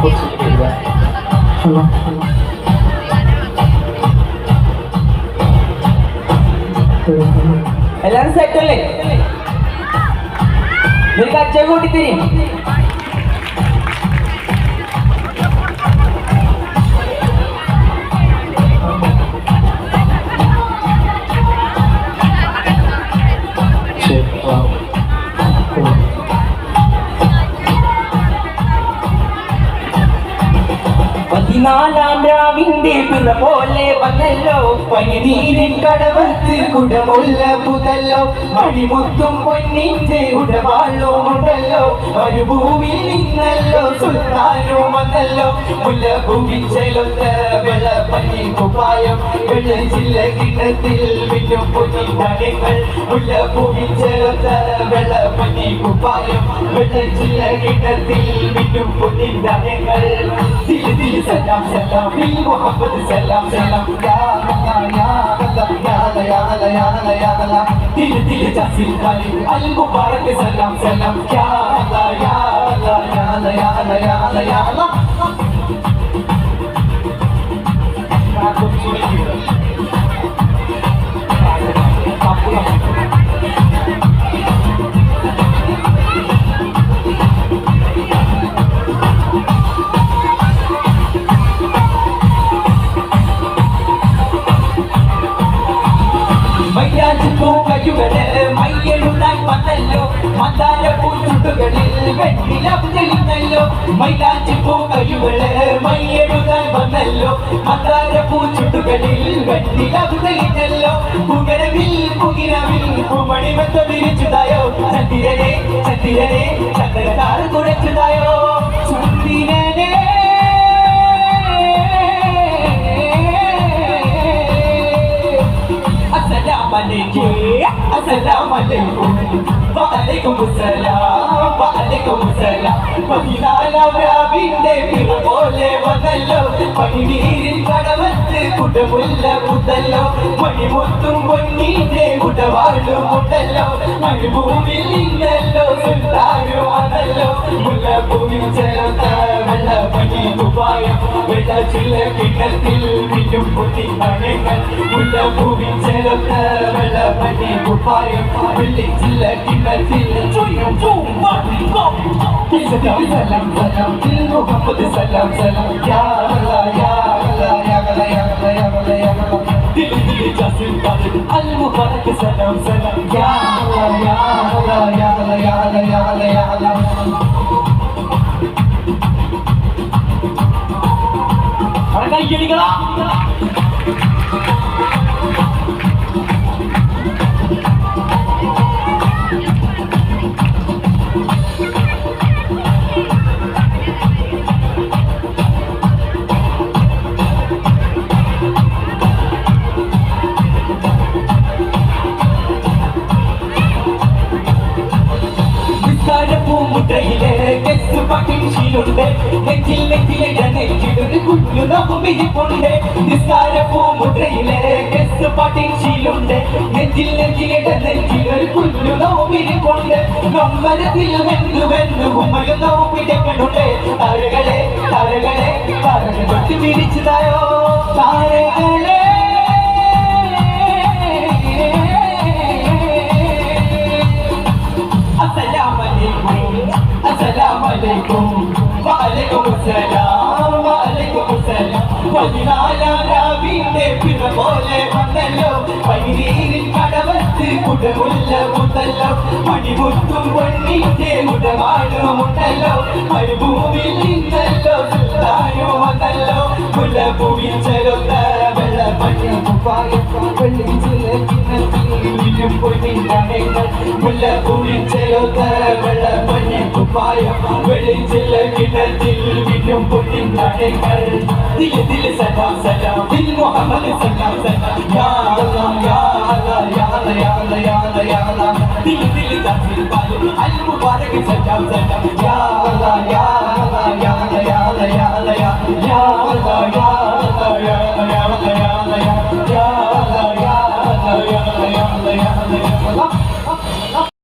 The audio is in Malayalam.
ഹലോ എല്ലാരും സെറ്റല്ലേ നിനക്ക് അച്ഛൻ കൂട്ടി തരും പതിനാലാം രാവിന്റെ പിറ പോലെ വന്നല്ലോ. പനിനീരിൻ കടവത്ത് കുടമുള്ള പുതല്ലോ. മണിമുത്തും പൊന്നിന്റെ ഉടവാളോ ഉണ്ടല്ലോ. മരുഭൂമിയിൽ നിന്നല്ലോ സുൽത്താനോ വന്നല്ലോ. മുല്ല ഭൂമിച്ചലൊത്ത വെള്ള പനി കുപ്പായം വെള്ളച്ചില്ല കിണ്ണത്തിൽ വിന്നും പൊന്നി തടങ്ങൾ മുല്ല ഭൂമിച്ചലൊത്ത വെള്ള പനി കുപ്പായം വെള്ളച്ചില്ല കിണ്ണത്തിൽ വിന്നും പൊന്നി തടങ്ങൾ سيدي سلام سلام في محبة سلام سلام يا الله يا الله يا الله يا الله يا الله يا الله دل دل جاسي الغالي المبارك سلام سلام يا الله يا الله يا الله يا الله يا الله. മന്ദാരപ്പൂട്ടുകളിൽ വെട്ടിലോ മൈലാഞ്ചി പൂകഴിവുകൾ മയ്യെഴുതാൻ വന്നല്ലോ മന്ദാരപ്പൂച്ചുട്ടുകളിൽ വെട്ടിലോ കുകരവിൽ കുകിരവിൽ കുമണിമത്ത വിരിച്ചതായോ ചന്ദ്രനെ ചന്ദ്രനെ ചന്ദ്രകാർ കുടച്ചതായോ ചന്ദ്രനെ അസലാമലൈക്കും അസലാമലൈക്കും അലൈക്കും സലാം അലൈക്കും സലാം പതിനാലാം രാവിന്റെ പോലെ വന്നല്ലോ. പടിനീരിൽ കട ഉടമുല്ല മുതലോ മണിമൊത്തും പൊന്നീന്റെ ഉടവാളു മുതലോ മരുഭൂമിൽ ഇന്നല്ലോ സുൽത്താനു അതല്ലോ മുല്ലഭൂമിൽ ചേർത്ത വെള്ള പണി ദുബായം വെള്ള ചില്ല കിണ്ണത്തിൽ പിന്നും പൊട്ടി മണകൾ മുല്ലഭൂമിൽ ചേർത്ത വെള്ള പണി ദുബായം വെള്ളി ചില്ല കിണ്ണത്തിൽ ചുയം സലാം സലാം സലാം. സലാം സലാം. സലാം സലാം جاسم طارق المبارك سلام سلام يا هلا يا هلا يا هلا يا هلا يا هلا يا هلا அழகா இயலிகளா കുച്ചിലൊടുതെ നെറ്റിലെ കിളകനെ കിടന്ന് കുഞ്ഞു നമ്മിരിപ്പുണ്ട് നിസ്കാര പൂമുട്ടയിലെ ഗസ് പാട്ടിൻ ശീലുണ്ട് നെറ്റിലെ കിളകനെ കിടന്ന് കുഞ്ഞു നമ്മിരിപ്പുണ്ട് നമ്മരത്തിലും എന്തുവെന്ന് ഉമ്മയും നോമ്പിടക്കണുണ്ട് തരകളെ السلام عليكم وعليكم السلام وعليكم السلام പതിനാലാം രാവിന്റെ പിറ പോലെ വന്നല്ലോ പൈനീരിൻ കടവത്ത് കുടമുല്ല മുത്തല്ലോ മണിമുത്തും പൊന്നിന്റെ ഉടവാടുമുണ്ടല്ലോ മരുഭൂമിയിൽ നിന്നല്ലോ സുൽത്താനോ വന്നല്ലോ മുല്ലഭൂമിയിൽ ചെലുത്ത വെള്ളപ്പഞ്ഞ കുപ്പായം വെള്ളി ചിലക്കിനും പൊന്നിന്റെ മുല്ലഭൂമിയിൽ ചെലുത്ത വെള്ളപ്പഞ്ഞ കുപ്പായം വെള്ളി குப்பாயம் வெளிச்சில கிணற்றில் இன்னும் பொன்னின் நடைகள் இதில் சதா சதா பின் முகமது சதா சதா யாரா யாரா யாரா யாரா யாரா யாரா தில் தில் தசில் பாலு அல் முபாரக் சதா சதா யாரா யாரா யாரா யாரா யாரா யாரா யாரா